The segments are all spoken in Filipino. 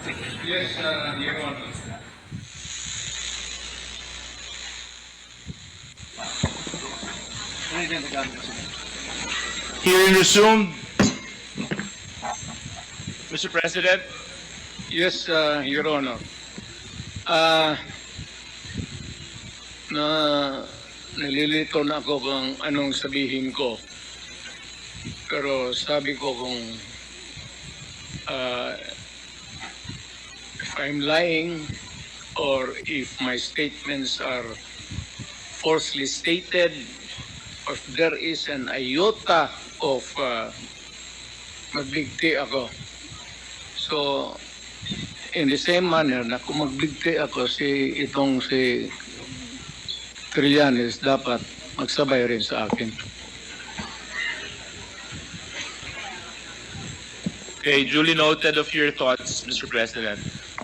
Yes, uh, Your Honor. Hearing resumed. Mr. President, Yes, uh, Your Honor. Ah, na nalilito na ako kung anong sabihin ko. Pero sabi ko kung ah, if I'm lying or if my statements are falsely stated, if there is an iota of uh, magbigti ako. So, in the same manner na kung magbigti ako si itong si Trillanes dapat magsabay rin sa akin. okay, duly noted of your thoughts, Mr. President.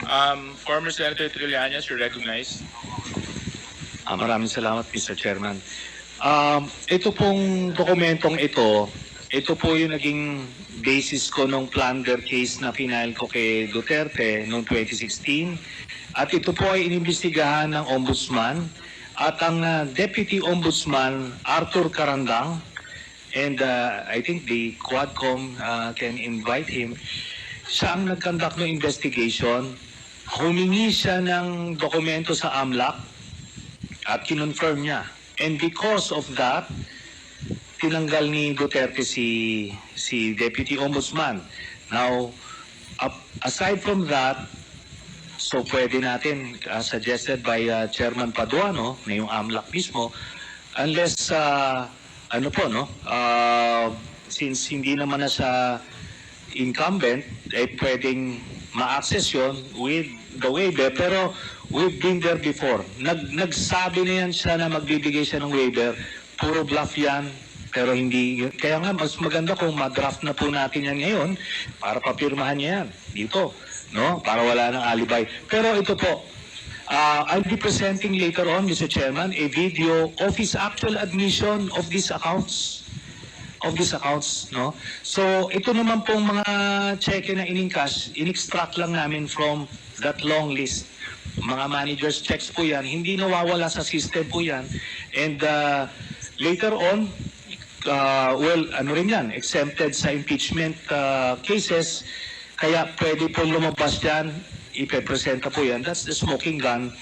Um, former Senator Trillanes, you're recognized. Ah, maraming salamat, Mr. Chairman. Um, ito pong dokumentong ito, ito po yung naging basis ko nung plunder case na final ko kay Duterte noong 2016. At ito po ay inimbestigahan ng Ombudsman at ang ah, Deputy Ombudsman Arthur Carandang and uh, I think the Quadcom uh, can invite him. Siya ang nag-conduct ng investigation. Humingi siya ng dokumento sa AMLAC at kinonfirm niya. And because of that, tinanggal ni Duterte si si Deputy Ombudsman. Now, aside from that, so pwede natin, uh, suggested by uh, Chairman Paduano, na yung AMLAC mismo, unless, uh, ano po, no, uh, since hindi naman na siya incumbent, eh pwedeng ma-access yun with the waiver. Pero we've been there before. Nag, nagsabi na yan siya na magbibigay siya ng waiver. Puro bluff yan. Pero hindi, kaya nga mas maganda kung ma-draft na po natin yan ngayon para papirmahan niya yan dito. No? Para wala ng alibay. Pero ito po, uh, I'll be presenting later on, Mr. Chairman, a video of his actual admission of these accounts of these accounts, no? So, ito naman pong mga cheque na in-encash, in-extract lang namin from that long list. Mga managers checks po yan, hindi nawawala sa system po yan. And uh, later on, uh, well, ano rin yan, exempted sa impeachment uh, cases, kaya pwede po lumabas yan, ipepresenta po yan. That's the smoking gun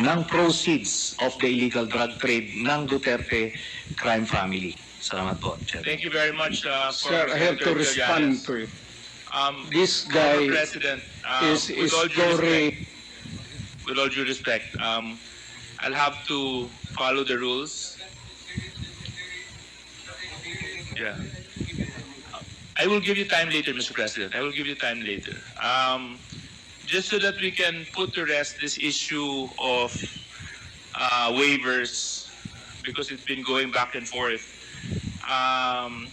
ng proceeds of the illegal drug trade ng Duterte crime family. Salamat po, Chair. Thank you very much, uh, Sir, I have to Senator respond Trillanes. to it. Um, This former guy President, uh, is, with is all due respect, very, with all due respect, um, I'll have to follow the rules. Yeah. I will give you time later, Mr. President. I will give you time later. Um, just so that we can put to rest this issue of uh, waivers, because it's been going back and forth. Um,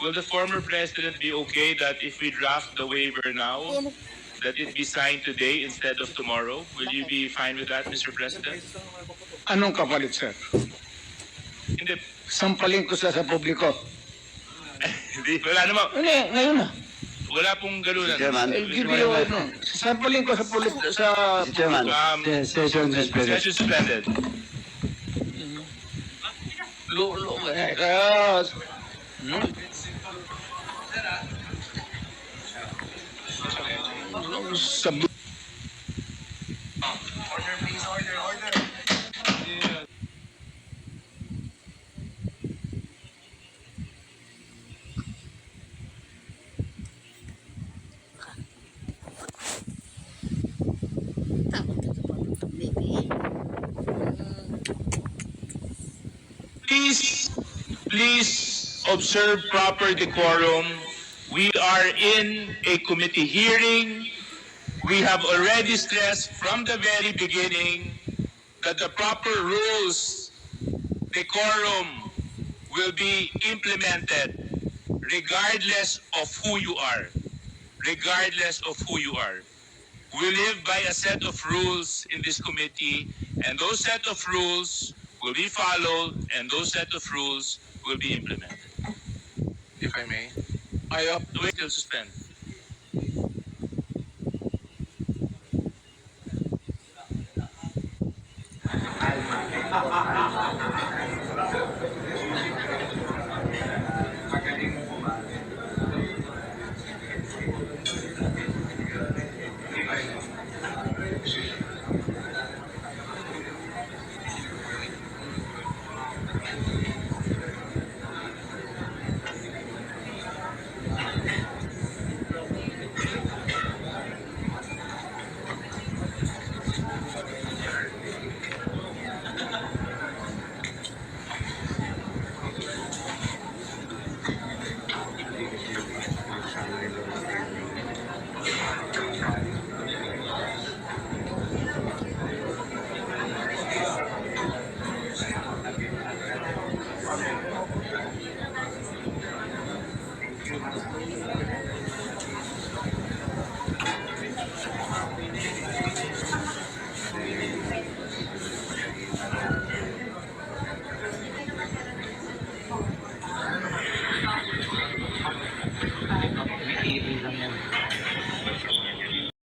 will the former president be okay that if we draft the waiver now, that it be signed today instead of tomorrow? Will you be fine with that, Mr. President? anong kapalit, sir? Hindi, Sampalin ko sa sa publiko. hindi, wala naman. Hindi, ngayon na. Wala pong galunan. Chairman. I'll give you, ano, sampalin ko sa pulit, sa... Mr. Chairman, Um, the session is suspended. Session suspended. Lo, lo, eh, kaya... Hmm? Sabi, Please, please observe proper decorum. We are in a committee hearing. We have already stressed from the very beginning that the proper rules, decorum, will be implemented regardless of who you are. Regardless of who you are. We live by a set of rules in this committee, and those set of rules will be followed and those set of rules will be implemented. If I may, I up. Wait till suspend.